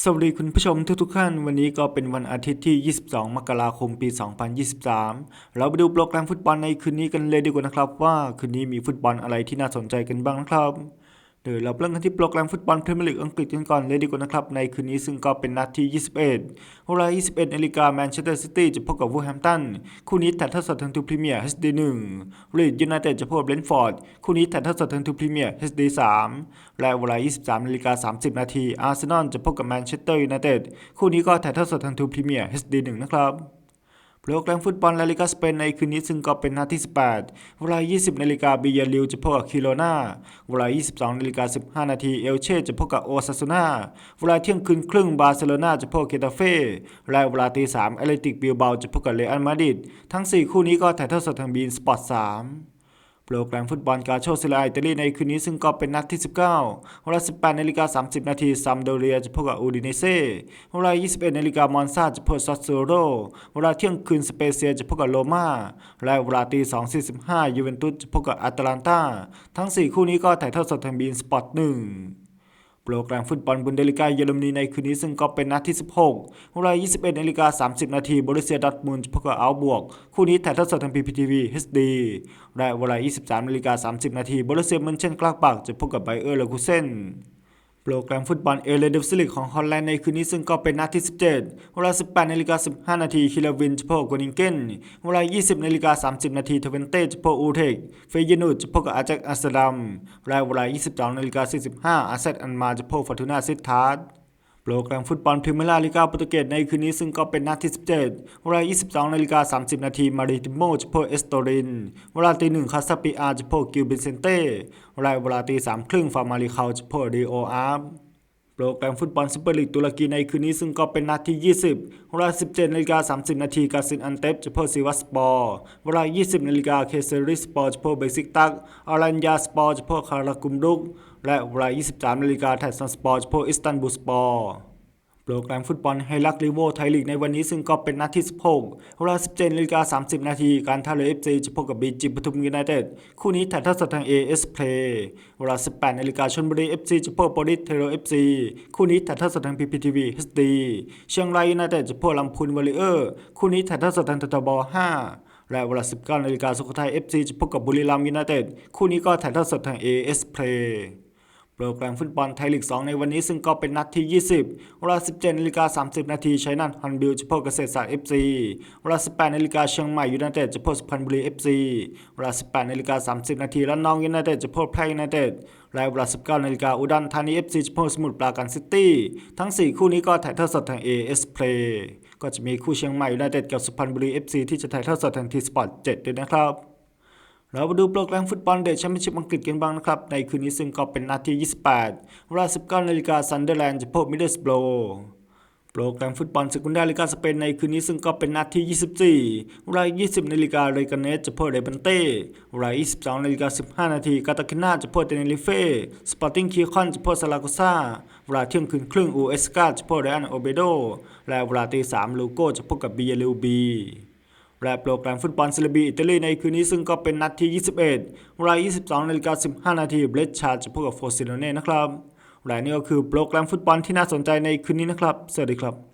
สวัสดีคุณผู้ชมทุกๆท่านวันนี้ก็เป็นวันอาทิตย์ที่ 22 มกราคม ปี 2023 เราไปดูโปรแกรมฟุตบอลในคืนนี้กันเลยดีกว่านะครับ ว่าคืนนี้มีฟุตบอลอะไรที่น่าสนใจกันบ้างนะครับ เดี๋ยวเราเริ่มกันที่โปรแกรมฟุตบอลพรีเมียร์ลีกอังกฤษกันก่อนเลยดีกว่านะครับ ในคืนนี้ซึ่งก็เป็นนัดที่ 21เวลา 21นาฬิกาแมนเชสเตอร์ซิตี้จะพบกับวูแฮมป์ตัน คู่นี้ถ่ายทอดสดทางทูพรีเมียร์ HD 1ลีดยูไนเต็ดจะพบกับเบนฟอร์ด คู่นี้ถ่ายทอดสดทางทูพรีเมียร์ HD 3และเวลา 23นาฬิกา30 นาทีอาร์เซนอลจะพบกับแมนเชสเตอร์ยูไนเต็ด คู่นี้ก็ถ่ายทอดสดทางทูพรีเมียร์ HD 1นะครับ โปรแกรมฟุตบอลลาลิกาสเปนในคืนนี้ซึ่งก็เป็นนัดที่ 18 เวลา 20 นาฬิกาบิยาลิวจะพบกับคิโรนาเวลา 22 นาฬิกา 15 นาทีเอลเช่จะพบกับโอซาซูนาเวลาเที่ยงคืนครึ่งบาร์เซโลนาจะพบกับเกตาเฟ่และเวลาตี3เอเลติกบิลเบาจะพบกับเรอัลมาดริดทั้ง 4 คู่นี้ก็ถ่ายทอดสดทางบีนสปอร์ต3 โปรแกรมฟุตบอลกาโชซิลาอิตาลีในคืนนี้ซึ่งก็เป็นนัดที่ 19เวลา18นาฬิกา30 นาทีซัมโดเรียจะพบกับอูดิเนเซ่เวลา 21นาฬิกามอนซาจะพบกับซัสโซโรเวลาเที่ยงคืนสเปเซียจะพบกับโรมาและเวลาตี2 45ยูเวนตุสจะพบกับอัตแลนตาทั้ง 4 คู่นี้ก็ถ่ายทอดสดทางบีนสปอร์ต1 โปรแกรมฟุตบอลบุนเดลิกาเยอรมนีในคืนนี้ซึ่งก็เป็นนัดที่ 16เวลา21นาฬิกา30 นาทีบริเซียดัตมุนด์จะพบกับอัลบวก คู่นี้ถ่ายทอดสดทางพีพีทีวีเอสดีและเวลา 23นาฬิกา30 นาทีบริเซียมันเชนกลากปากจะพบกับไบเออร์เลคูเซน โปรแกรมฟุตบอลเอเลเดฟซิลิกของฮอลแลนด์ในคืนนี้ซึ่งก็เป็นนัดที่ 17 เวลา 18นาฬิกา15 นาทีคิลาวินจะพบกับโกนิงเกนเวลา 20นาฬิกา30 นาทีเทเวนเต้จะพบอูเทก เฟยนูจะพบกับอาแจ็คอัสดัมรายเวลา 22นาฬิกา45อาเซตอันมาจะพบฟอร์ตูนาซิทาร์ด โปรแกรมฟุตบอลพรีเมียร์ลีกาโปรตุเกสในคืนนี้ซึ่งก็เป็นนัดที่ 17 เวลา 22นาฬิกา30 นาทีมาริติโมจะพบเอสโตริน เวลาตีหนึ่งคาสปิอาจะพบกิลเบนเซนเต้ เวลาเวลาตีสามครึ่งฟาร์มาริคาจะพบดีโออาร์ โปรแกรมฟุตบอลซูเปอร์ลีกตุรกีในคืนนี้ซึ่งก็เป็นนัดที่ 20เวลา 17นาฬิกา30 นาทีกาซินอันเตปจะพบซีวัสปอร์เวลา 20นาฬิกาเคเซริสปอร์จะพบเบซิกตักอารันยาสปอร์จะพบคารากุมรุก และเวลา 23นาฬิกาแทสันสปอร์จะพบอิสตันบูลสปอร์ โปรแกรมฟุตบอลไฮลักลิโวไทยลีกในวันนี้ซึ่งก็เป็นนัดที่ 16เวลา 17นาฬิกา30 นาที การท่าเรือ FC จะพบกับบีจีปทุมยูไนเต็ด คู่นี้ถ่ายทอดสดทาง AS Play เวลา 18นาฬิกาชลบุรี FC จะพบกับโปริสเทโร FC คู่นี้ถ่ายทอดสดทาง PPTV HD เชียงรายยูไนเต็ดจะพบกับลำพูนวอลเลเยอร์ คู่นี้ถ่ายทอดสดทางททบ5และเวลา 19นาฬิกาสุโขทัย FC จะพบกับบุรีรัมย์ยูไนเต็ด คู่นี้ก็ถ่ายทอดสดทาง AS Play โปรแกรมฟุตบอลไทยลีก 2 ในวันนี้ซึ่งก็เป็นนัดที่ 20เวลา 17นาฬิกา30 นาทีชัยนาทฮันบิลจะพบเกษตรศาสตร์ FC เวลา 18นาฬิกาเชียงใหม่ยูไนเต็ดจะพบสุพรรณบุรี FC เวลา 18นาฬิกา30 นาทีระนองยูไนเต็ดจะพบแพร่ยูไนเต็ดและเวลา 19นาฬิกาอุดรธานี FC จะพบสมุทรปราการซิตี้ ทั้ง 4 คู่นี้ก็ถ่ายทอดสดทาง AS Play ก็จะมีคู่เชียงใหม่ยูไนเต็ดกับสุพรรณบุรี FC ที่จะถ่ายทอดสดทางทีสปอร์ต7ด้วยนะครับ เรามาดูโปรแกรมฟุตบอลเดชแชมเปี้ยนชิพอังกฤษกันบ้างนะครับ ในคืนนี้ซึ่งก็เป็นนัดที่28 เวลา 19นาฬิกาซันเดอร์แลนด์จะพบมิดเดิลสโบรโปรแกรมฟุตบอลสกุนดาลิกาสเปนในคืนนี้ซึ่งก็เป็นนัดที่ 24เวลา 20นาฬิกาเรกาเนสจะพบเรบันเต้เวลา 22นาฬิกา15 นาทีกาตาคิน่าจะพบเตเนริเฟ่สปอร์ติ้งคีคอนจะพบซาลาโกซาเวลาเที่ยงคืนครึ่งอูเอสกาจะพบเรอันโอเบโดและเวลาตี3ลูโกจะพบกับบียาลูบี และโปรแกรมฟุตบอลเซเลบีอิตาลีในคืนนี้ซึ่งก็เป็นนัดที่ 21เวลา22นาฬิกา15 นาทีเบรชชาร์จะพบกับโฟซิโนเน่นะครับและนี่ก็คือโปรแกรมฟุตบอลที่น่าสนใจในคืนนี้นะครับ สวัสดีครับ